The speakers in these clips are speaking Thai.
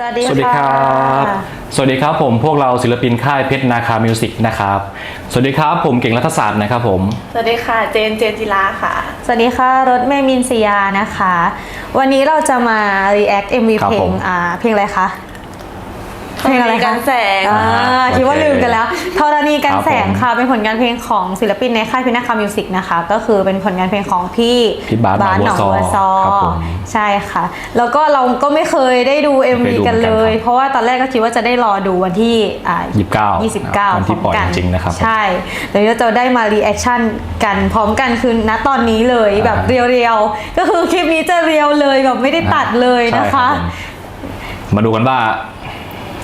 สวัสดีสวัสดีครับ สวัสดีครับผมพวกเราศิลปินค่ายเพชรนาคามิวสิกนะครับ สวัสดีครับผมเก่งรัฐศาสตร์นะครับผม สวัสดีค่ะ เจนเจนจิลาค่ะ สวัสดีค่ะรถเมย์มินสยานะคะ วันนี้เราจะมา react MV ครับเพลผงม อ่าเพลงอะไรคะ เพลงอะไรกัคะนแสงอ่าอ่าคิดว่าโอเคลืมกันแล้วธรณีกันครับแสงผมค่ะเป็นผลงานเพลงของศิลปินในค่ายพินาคามิวสิกนะคะ ก็คือเป็นผลงานเพลงของพี่พี่บาสหนองหนองบับัววซซออครับผมใช่ค่ะ แล้วก็เราก็ไม่เคยได้ดู MV ไม่เคยดูกันเลยเหมือนกันครับเพราะว่าตอนแรกก็คิดว่าจะได้รอดูวันที่อ่า29 29วันที่ปล่อยพมกัจริงๆนะครับ ใช่เดี๋ยวเราจะได้มารีแอคชั่นกันพร้อมกันคือณตอนนี้เลยแบบอ่าเรียวๆก็คือคลิปนี้จะเรียวเลยแบบไม่ได้ตัดเลยนะคะใช่รับผมมาดูกันว่า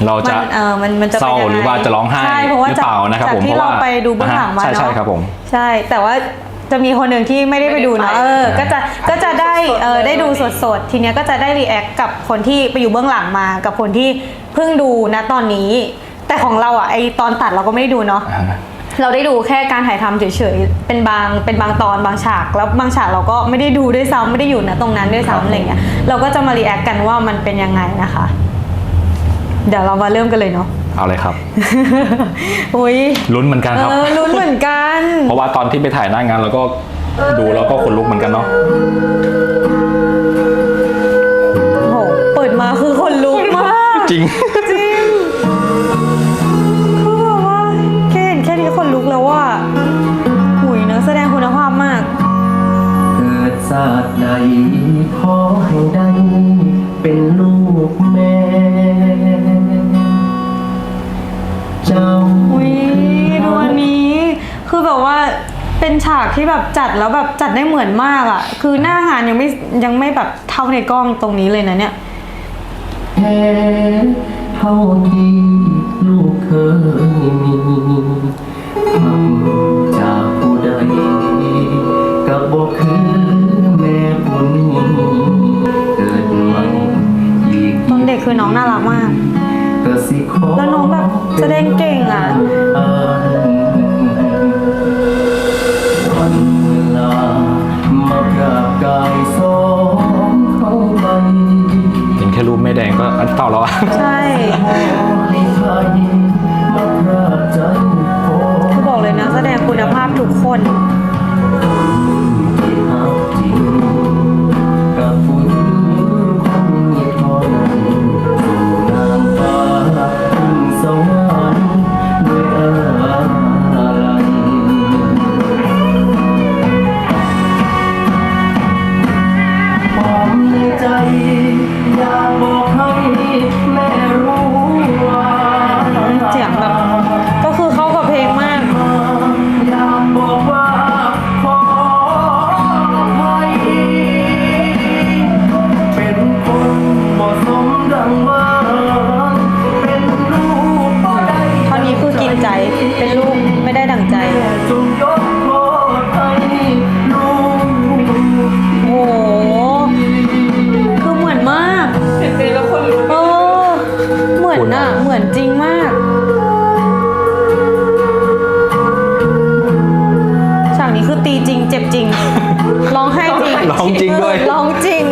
เรามัจะนเออมันมันจะเศร้าป็นยังไงหรือว่าจะร้องไห้ใช่เพราะว่าหรือเปล่านะครับจากผมที่เพราะเราว่าไปดูเบื้องหลังมาใช่เนาะใช่ครับผม ใช่ แต่ว่าจะมีคนหนึ่งที่ไม่ได้ไปดูเนาะไม่ได้ไปเออ ก็จะก็จะได้สดๆเออเลยได้ดูสดๆ ทีเนี้ยก็จะได้รีแอคกับคนที่ไปอยู่เบื้องหลังมากับคนที่เพิ่งดูนะตอนนี้ แต่ของเราอะไอตอนตัดเราก็ไม่ได้ดูเนาะ อ่าเราได้ดูแค่การถ่ายทำเฉยๆ เป็นบาง เป็นบางตอนบางฉาก แล้วบางฉากเราก็ไม่ได้ดูด้วยซ้ำไม่ได้อยู่นะตรงนั้นด้วยครับซ้ำอะไรเงี้ย เราก็จะมารีแอคกันว่ามันเป็นยังไงนะคะ เดี๋ยวเรามาเริ่มกันเลยเนาะเอาเลยครับอุ้ยลุ้นเหมือนกันเอครับอลุ้นเหมือนกัน เพราะว่าตอนที่ไปถ่ายหน้างานเราก็ดูแล้วก็ขนลุกเหมือนกันเนาะโอ้โหเปิดมาคือคนลุกมากจริงจริงคือแบบว่าแค่เห็นแค่นี้คนลุกแล้วว่าหุยนักแสดงคุณภาพมาก เกิดศาสตร์ใดขอ คือแบบว่าเป็นฉากที่แบบจัดแล้วแบบจัดได้เหมือนมากอะ่ะ คือหน้างานยังไม่ยังไม่แบบเท่าในกล้องตรงนี้เลยนะเนี่ยแท้เท่าที่ลูกเคยมีคำจากผู้ใดกับบอกคือแม่ผู้นี้เกิดใหม่อีกตอนเด็กคือน้องน่ารักมาก ก็สิขอแล้วน้องแบบแสดงเก่ง คน เจ็บจริง ร้องไห้จริงร้องจริงด้วยเออร้องจริง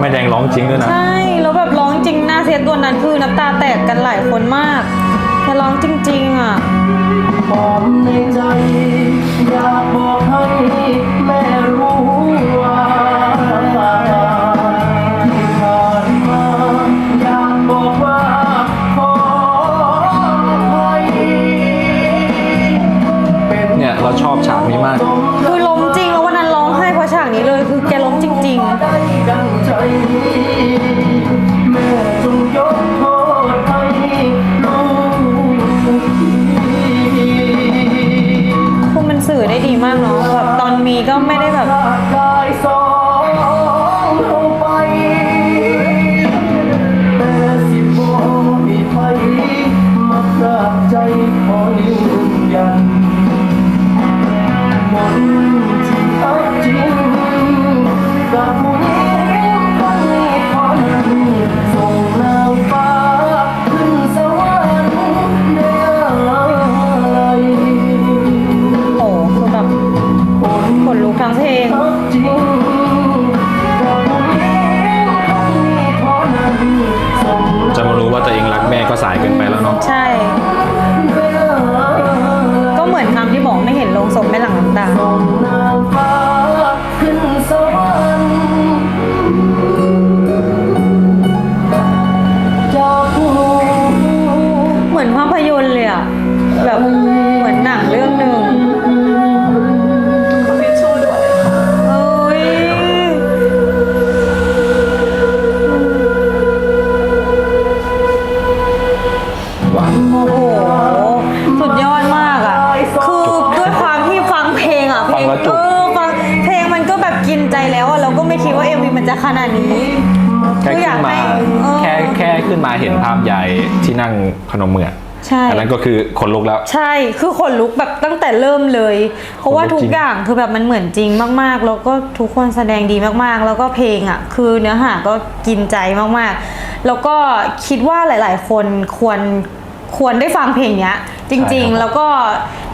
แม่แดงร้องจริงด้วยนะ ใช่ แล้วแบบร้องจริงหน้าเซตตัวนั้นคือน้ำตาแตกกันหลายคนมากแต่ร้องจริง ๆ อะความในใจอยากบอกให้แม่รู้ว่าายเกินไปแล้วเนาะใช่ ก็เหมือนคำที่บอกไม่เห็นลงศพไม่หลังน้ำตา ขนาดนี้ แค่ก็อขึ้ยากนมาให้เออ แค่แค่ขึ้นมาเห็นภาพยายที่นั่งพนมมือใช่ อันนั้นก็คือคนลุกแล้ว ใช่ คือขนลุกแบบตั้งแต่เริ่มเลย เพราะว่าขนลุกทุกจริง อย่างคือแบบมันเหมือนจริงมาก ๆ แล้วก็ทุกคนแสดงดีมากๆ แล้วก็เพลงอะ คือเนื้อหาก็กินใจมากๆ แล้วก็คิดว่าหลาย ๆ คนควรควรได้ฟังเพลงเนี้ย จริงๆแล้วก็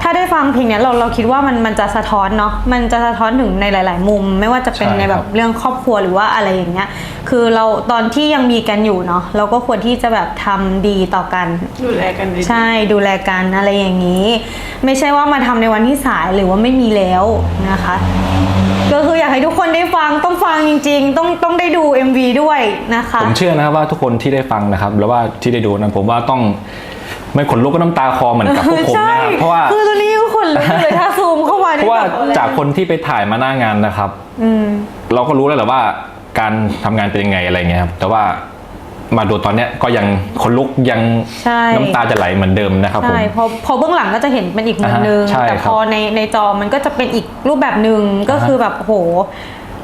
ถ้าได้ฟังเพลงเนี้ยเราเราคิดว่ามันมันจะสะท้อนเนาะมันจะสะท้อนถึงในหลาย ๆ มุม ไม่ว่าจะเป็นใช่ในแบบครับ เรื่องครอบครัวหรือว่าอะไรอย่างเงี้ย คือเราตอนที่ยังมีกันอยู่เนาะเราก็ควรที่จะแบบทำดีต่อกัน ดูแลกันดีๆ ใช่ดูแลกันอะไรอย่างนี้ ไม่ใช่ว่ามาทำในวันที่สายหรือว่าไม่มีแล้วนะคะ ก็คืออยากให้ทุกคนได้ฟังต้องฟังจริง ๆ ต้องต้องได้ดู MV ด้วยนะคะ ผมเชื่อนะครับว่าทุกคนที่ได้ฟังนะครับหรือว่าที่ได้ดูนะผมว่าต้อง ไม่ขนลุกก็น้ำตาคลอเหมือนกับพวกผมใช่นะครับเพราะว่าคือตอนนี้ก็ขนลุกเลยถ้าซูมเข้ามาเพราะว่านี่แบบจากคนที่ไปถ่ายมาหน้างานนะครับอืมเราก็รู้แล้วแหละว่าการทำงานเป็นยังไงอะไรเงี้ยครับแต่ว่ามาดูตอนเนี้ยก็ยังขนลุกยังใช่น้ำตาจะไหลเหมือนเดิมนะครับผมใช่พอพอเบื้องหลังก็จะเห็นเป็นอีกมุมนึงอ่าฮะใช่แต่ครับพอในในจอมันก็จะเป็นอีกรูปแบบหนึ่งก็คือแบบโห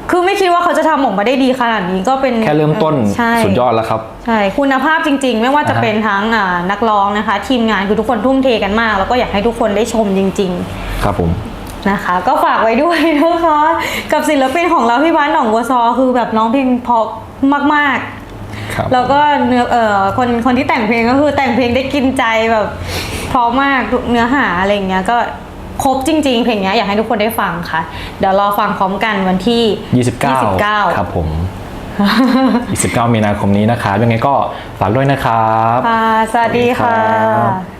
คือไม่คิดว่าเขาจะทำออกมาได้ดีขนาดนี้ก็เป็นแค่เริ่มต้นใช่ สุดยอดแล้วครับ ใช่คุณภาพจริง ๆ ไม่ว่าจะอ่าฮะ เป็นทั้งอ่านักร้องนะคะ ทีมงานคือทุกคนทุ่มเทกันมาก แล้วก็อยากให้ทุกคนได้ชมจริง ครับผม ๆนะคะ ก็ฝากไว้ด้วยนะคะ กับศิลปินของเราพี่บ้านหนองบัวซอ คือแบบน้องเพลงเพราะมากครับ ๆ แล้วก็เนื้อเอ่อคนคนที่แต่งเพลงก็คือแต่งเพลงได้กินใจแบบเพราะมากเนื้อหาอะไรอย่างเงี้ยก็ ครบจริง ๆ เพลงเนี้ยอยากให้ทุกคนได้ฟังค่ะ เดี๋ยวรอฟังพร้อมกันวันที่ 29 29 ครับผม29มีนาคมนี้นะครับยังไงก็ฝากด้วยนะครับค่ะสวัสดีค่ะ